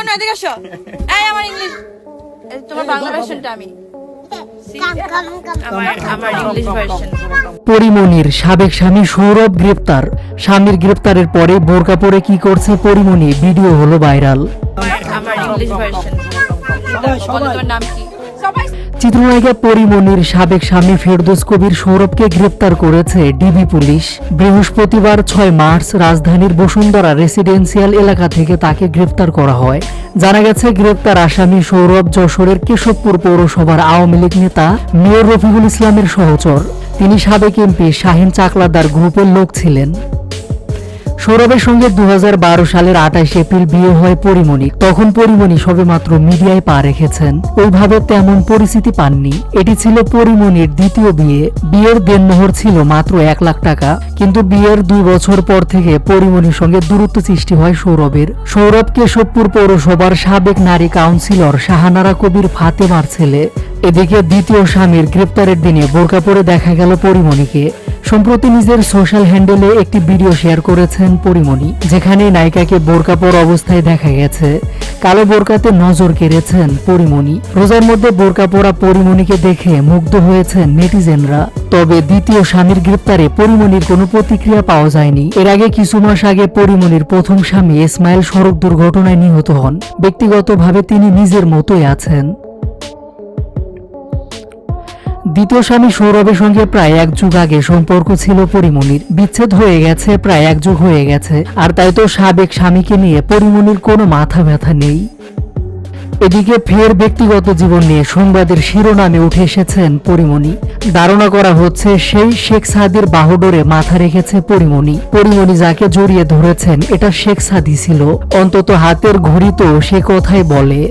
শোনো এদিকে আসো। এই আমার ইংলিশ তোমার বাংলা ভার্সনটা আমি। আমার আমার ইংলিশ ভার্সন পরিমণির সাবেক স্বামী সৌরভ গ্রেপ্তার। স্বামীর গ্রেপ্তারের পরে বোরকা পরে কি করছে পরিমণি ভিডিও হলো ভাইরাল। আমার ইংলিশ ভার্সন নাম কি? সবাই চিত্রনায়িকা পরিমণির সাবেক স্বামী ফেরদোস কবির সৌরভকে গ্রেপ্তার করেছে ডিবি পুলিশ। বৃহস্পতিবার ছয় মার্চ রাজধানীর বসুন্ধরা রেসিডেন্সিয়াল এলাকা থেকে তাকে গ্রেপ্তার করা হয়। জানা গেছে, গ্রেপ্তার আসামি সৌরভ যশোরের কেশবপুর পৌরসভার আওয়ামী লীগ নেতা মেয়র রফিকুল ইসলামের সহচর। তিনি সাবেক এমপি শাহিন চাকলাদার গ্রুপের লোক ছিলেন। সৌরভের সঙ্গে দু হাজার বারো সালের আঠাশ এপ্রিল বিয়ে হয় পরিমণি। তখন পরিমণি সবেমাত্র মিডিয়ায় পা রেখেছেন। ওইভাবে তেমন পরিচিতি পাননি। এটি ছিল পরিমণির দ্বিতীয় বিয়ে। বিয়ের দেনমোহর ছিল মাত্র এক লাখ টাকা। কিন্তু বিয়ের দুই বছর পর থেকে পরিমণির সঙ্গে দূরত্ব সৃষ্টি হয় সৌরভের। সৌরভ কেশবপুর পৌরসভার সাবেক নারী কাউন্সিলর শাহানারা কবির ফাতেমার ছেলে। এদিকে দ্বিতীয় স্বামীর গ্রেপ্তারের দিনে বোরকা পরে দেখা গেল পরিমণিকে। সম্প্রতি নিজের সোশ্যাল হ্যান্ডেলে একটি ভিডিও শেয়ার করেছেন পরিমণি, যেখানে নায়িকাকে বোরকা পর অবস্থায় দেখা গেছে। কালো বোরকাতে নজর কেড়েছেন পরিমণি। রোজার মধ্যে বোরকা পরা পরিমণিকে দেখে মুগ্ধ হয়েছেন নেটিজেনরা। তবে দ্বিতীয় স্বামীর গ্রেপ্তারে পরিমণির কোনো প্রতিক্রিয়া পাওয়া যায়নি। এর আগে কিছু মাস আগে পরিমণির প্রথম স্বামী ইসমাইল সড়ক দুর্ঘটনায় নিহত হন। ব্যক্তিগতভাবে তিনি নিজের মতোই আছেন। দ্বিতীয় স্বামী সৌরভের সঙ্গে প্রায় এক যুগ আগে সম্পর্ক ছিল পরিমণির। বিচ্ছেদ হয়ে গেছে, প্রায় এক যুগ হয়ে গেছে। আর তাই তো সাবেক স্বামীকে নিয়ে পরিমণির কোনো মাথা ব্যথা নেই। এদিকে ফের ব্যক্তিগত জীবন নিয়ে সংবাদের শিরোনামে উঠে এসেছেন পরিমণি। ধারণা করা হচ্ছে সেই শেখ সাদির বাহুডোরে মাথা রেখেছে পরিমণি। পরিমণি যাকে জড়িয়ে ধরেছেন, এটা শেখ সাদি ছিল। অন্তত হাতের ঘড়ি তো সে কথাই বলে।